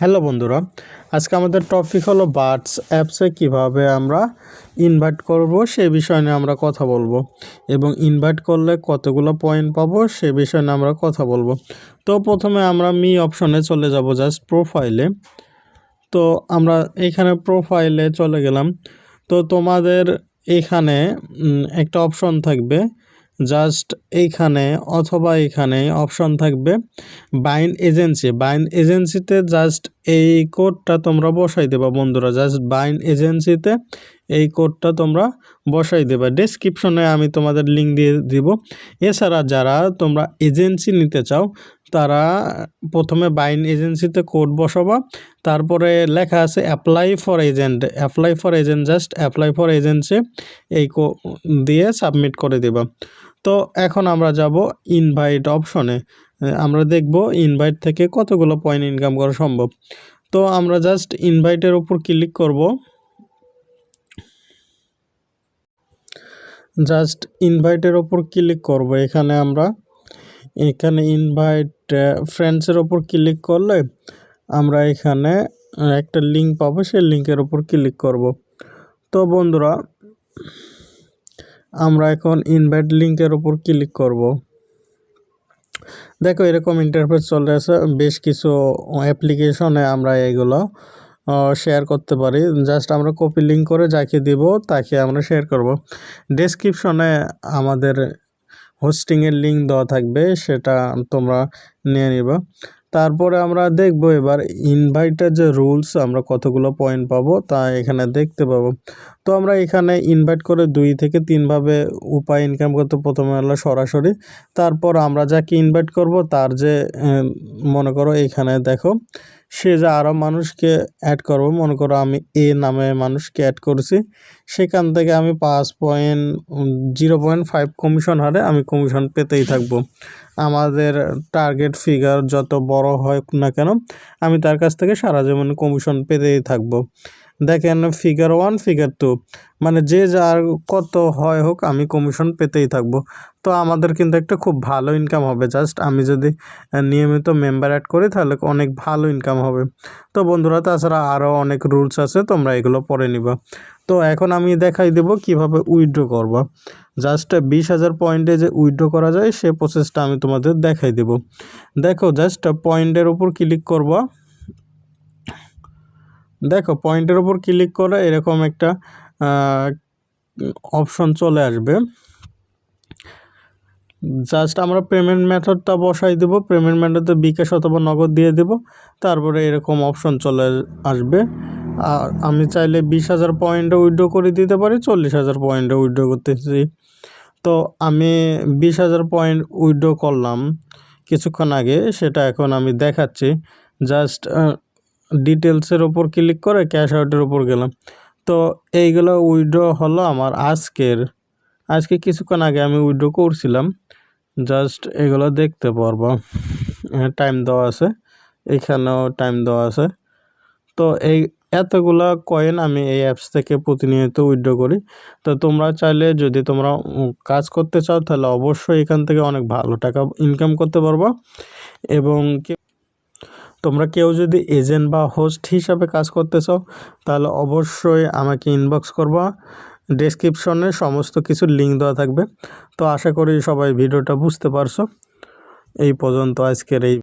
Hello বন্ধুরা, আজকে আমাদের টপিক হলো বার্ডস অ্যাপসে কীভাবে আমরা ইনভাইট করব সে বিষয় নিয়ে আমরা কথা বলব এবং ইনভাইট করলে কতগুলো পয়েন্ট পাবো সে বিষয় নিয়ে আমরা কথা বলব। তো প্রথমে আমরা মি অপশনে চলে যাব জাস্ট প্রোফাইলে তো আমরা এখানে প্রোফাইলে চলে গেলাম। তো তোমাদের এখানে একটা অপশন থাকবে। জাস্ট এইখানে অথবা এখানে অপশন থাকবে বাইন এজেন্সি। বাইন এজেন্সিতে জাস্ট এই কোডটা তোমরা বসাই দেবা বন্ধুরা। জাস্ট বাইন এজেন্সিতে এই কোডটা তোমরা বসাই দেবা। ডেসক্রিপশনে আমি তোমাদের লিঙ্ক দিয়ে দিব। এছাড়া যারা তোমরা এজেন্সি নিতে চাও তারা প্রথমে বাইন এজেন্সিতে কোড বসাবা, তারপরে লেখা আছে apply for agent apply for agent just apply for agency এই কো দিয়ে সাবমিট করে দেবা। তো এখন আমরা যাব ইনভাইট অপশনে আমরা দেখব ইনভাইট থেকে কতগুলো পয়েন্ট ইনকাম করা সম্ভব। তো আমরা জাস্ট ইনভাইটের উপর ক্লিক করব। জাস্ট ইনভাইটের ওপর ক্লিক করব। এখানে আমরা এখানে ইনভাইট ফ্রেন্ডসের ওপর ক্লিক করলে আমরা এখানে একটা লিঙ্ক পাবো, সেই লিঙ্কের ওপর ক্লিক করব। তো বন্ধুরা, আমরা এখন ইনভাইট লিঙ্কের ওপর ক্লিক করব। দেখো, এরকম ইন্টারফেস চলে আসে, বেশ কিছু অ্যাপ্লিকেশনে আমরা এগুলো শেয়ার করতে পারি। জাস্ট আমরা কপি লিঙ্ক করে যাকে দিব, তাকে আমরা শেয়ার করব। ডেসক্রিপশনে আমাদের হোস্টিংয়ের লিঙ্ক দেওয়া থাকবে, সেটা তোমরা নিয়ে নিবা। তারপরে আমরা দেখব এবার ইনভাইটের যে রুলস আমরা কতগুলো পয়েন্ট পাবো, তা এখানে দেখতে পাবো। তো আমরা এখানে ইনভাইট করে দুই থেকে তিনভাবে উপায় ইনকাম করতে প্রথমে হলো সরাসরি, তারপর আমরা যাকে ইনভাইট করব তার যে মনে করো এখানে দেখো, সে যে আরও মানুষকে অ্যাড করব, মনে করো আমি এ নামে মানুষকে অ্যাড করছি, সেখান থেকে আমি পাঁচ point zero point five commission হারে আমি কমিশন পেতেই থাকব। আমাদের টার্গেট ফিগার যত বড় হয় না কেন, আমি তার কাছ থেকে সারা জীবন কমিশন পেতেই থাকব। দেখেন ফিগার ওয়ান ফিগার টু মানে যে যার কত হয় হোক আমি কমিশন পেতেই থাকব। তো আমাদের কিন্তু একটা খুব ভালো ইনকাম হবে। জাস্ট আমি যদি নিয়মিত মেম্বার অ্যাড করি তাহলে অনেক ভালো ইনকাম হবে। তো বন্ধুরা, তাছাড়া আরও অনেক রুলস আছে, তোমরা এগুলো পড়ে নিবা। তো এখন আমি দেখাই দেবো কীভাবে উইথড্র করবা। জাস্ট বিশ হাজার পয়েন্টে যে উইথড্র করা যায়, সে প্রসেসটা আমি তোমাদের দেখাই দেবো। দেখো জাস্ট পয়েন্টের উপর ক্লিক করবা। দেখো পয়েন্টের উপর ক্লিক করে এরকম একটা অপশন চলে আসবে। জাস্ট আমরা পেমেন্ট মেথডটা বসাই দেবো। পেমেন্ট মেথডে বিকাশ অথবা নগদ দিয়ে দেবো। তারপরে এরকম অপশন চলে আসবে। আর আমি চাইলে বিশ হাজার পয়েন্টে উইড্রো করে দিতে পারি, চল্লিশ হাজার পয়েন্টে উইথড্র করতেছি। তো আমি বিশ হাজার পয়েন্ট উইড্রো করলাম কিছুক্ষণ আগে, সেটা এখন আমি দেখাচ্ছি। জাস্ট ডিটেলসের ওপর ক্লিক করে ক্যাশ আউটের ওপর গেলাম। তো এইগুলো উইড্রো হলো আমার আজকের, আজকে কিছুক্ষণ আগে আমি উইড্রো করছিলাম। জাস্ট এগুলো দেখতে পারব। টাইম দেওয়া আছে। এখানেও টাইম দেওয়া আছে। তো এই এতগুলা কয়েন আমি এই অ্যাপস থেকে প্রতিনিয়ত উইড্রো করি। তো তোমরা চাইলে যদি তোমরা কাজ করতে চাও, তাহলে অবশ্যই এখান থেকে অনেক ভালো টাকা ইনকাম করতে পারবা। এবং তোমরা কেউ যদি এজেন্ট বা হোস্ট হিসাবে কাজ করতে চাও, তাহলে অবশ্যই আমাকে ইনবক্স করবা। ডেসক্রিপশনে সমস্ত কিছু লিঙ্ক দেওয়া থাকবে। তো আশা করি সবাই ভিডিওটা বুঝতে পারছ। এই পর্যন্ত আজকের এই